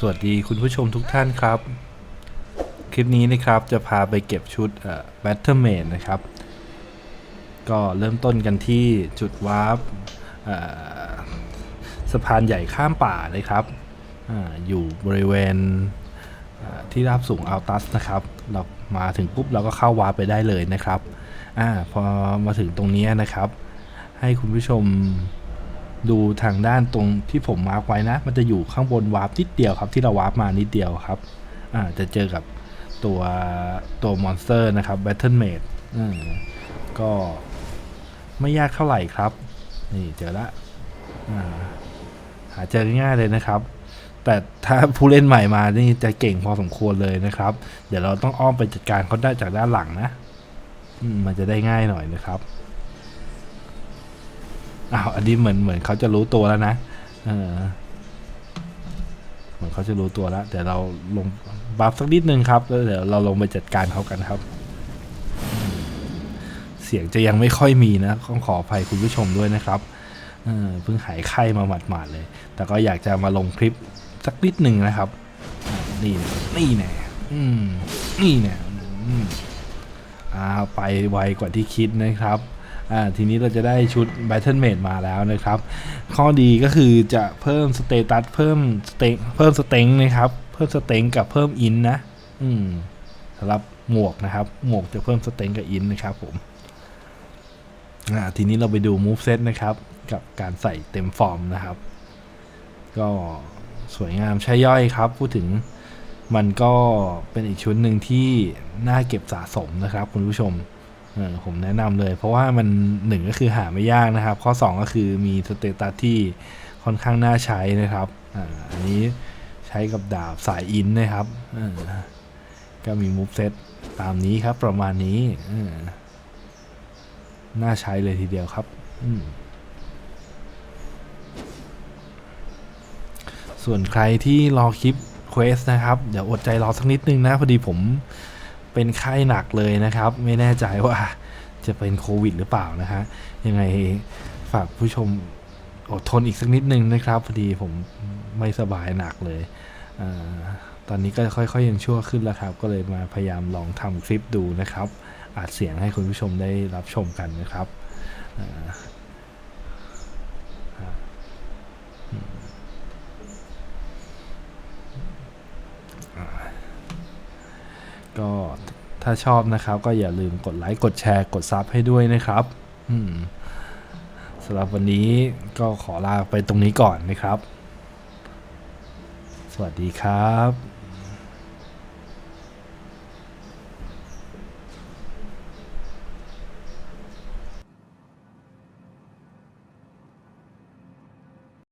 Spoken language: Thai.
สวัสดีคุณผู้ชมทุกท่านครับ คลิปนี้นะครับจะพาไปเก็บชุดแบทเทอร์เมนนะครับ ก็เริ่มต้นกันที่จุดวาร์ปสะพานใหญ่ข้ามป่าเลยครับออยู่บริเวณเที่ราบสูงอัลตัสนะครับ เรามาถึงปุ๊บเราก็เข้าวาร์ปไปได้เลยนะครับอาพอมาถึงตรงนี้นะครับ ให้คุณผู้ชม ดูทางด้านตรงที่ผมมาร์กไว้นะ มันจะอยู่ข้างบนวาร์ปนิดเดียวครับ ที่เราวาร์ปมานิดเดียวครับอ่าจะเจอกับตัวตัวมอนสเตอร์นะครับ Battle Mate อืก็ไม่ยากเท่าไหร่ครับ นี่เจอละอ่าหาเจอง่ายเลยนะครับ แต่ถ้าผู้เล่นใหม่มานี่จะเก่งพอสมควรเลยนะครับ เดี๋ยวเราต้องอ้อมไปจัดการเขาได้จากด้านหลังนะมมันจะได้ง่ายหน่อยนะครับ อ้าวอันนี้เหมือนเหมือนเขาจะรู้ตัวแล้วนะเออเหมือนเขาจะรู้ตัวแล้วเดี๋ยวเราลงบัฟสักนิดนึงครับแล้วเดี๋ยวเราลงไปจัดการเขากันครับ เสียงจะยังไม่ค่อยมีนะต้องขออภัยคุณผู้ชมด้วยนะครับเออเพิ่งหายไข้มาหมาดๆเลย แต่ก็อยากจะมาลงคลิปสักนิดหนึ่งนะครับ นี่นี่แน่อืมนี่แน่อ่าไปไวกว่าที่คิดนะครับ อ่าทีนี้เราจะได้ชุด Battle Mate มาแล้วนะครับ ข้อดีก็คือจะเพิ่มสเตตัสเพิ่มสเต็งเพิ่มสเต็งนะครับ เพิ่มสเต็งกับเพิ่มอินนะ อืมสำหรับหมวกนะครับ หมวกจะเพิ่มสเต็งกับอินนะครับผมอ่าทีนี้เราไปดู move set นะครับ กับการใส่เต็มฟอร์มนะครับ ก็สวยงามใช่ย่อยครับ พูดถึงมันก็เป็นอีกชุดหนึ่งที่น่าเก็บสะสมนะครับ คุณผู้ชม เออผมแนะนำเลย เพราะว่ามันหนึ่งก็คือหาไม่ยากนะครับ ข้อ 2 ก็คือมีสเตตัสที่ค่อนข้างน่าใช้นะครับอ่าอันนี้ใช้กับดาบสายอินนะครับออก็มีมูฟเซตตามนี้ครับ ประมาณนี้ออน่าใช้เลยทีเดียวครับอืมส่วนใครที่รอคลิปเควสนะครับ เดี๋ยวอดใจรอสักนิดนึงนะ พอดีผม เป็นไข้หนักเลยนะครับ ไม่แน่ใจว่าจะเป็นโควิดหรือเปล่านะฮะยังไงฝากผู้ชมอดทนอีกสักนิดนึงนะครับพอดีผมไม่สบายหนักเลยอตอนนี้ก็ค่อยๆยังชั่วขึ้นแล้วครับ ก็เลยมาพยายามลองทำคลิปดูนะครับอัดเสียงให้คุณผู้ชมได้รับชมกันนะครับ ก็ถ้าชอบนะครับ ก็อย่าลืมกดไลค์กดแชร์กดซับให้ด้วยนะครับสำหรับวันนี้ก็ขอลาไปตรงนี้ก่อนนะครับ สวัสดีครับ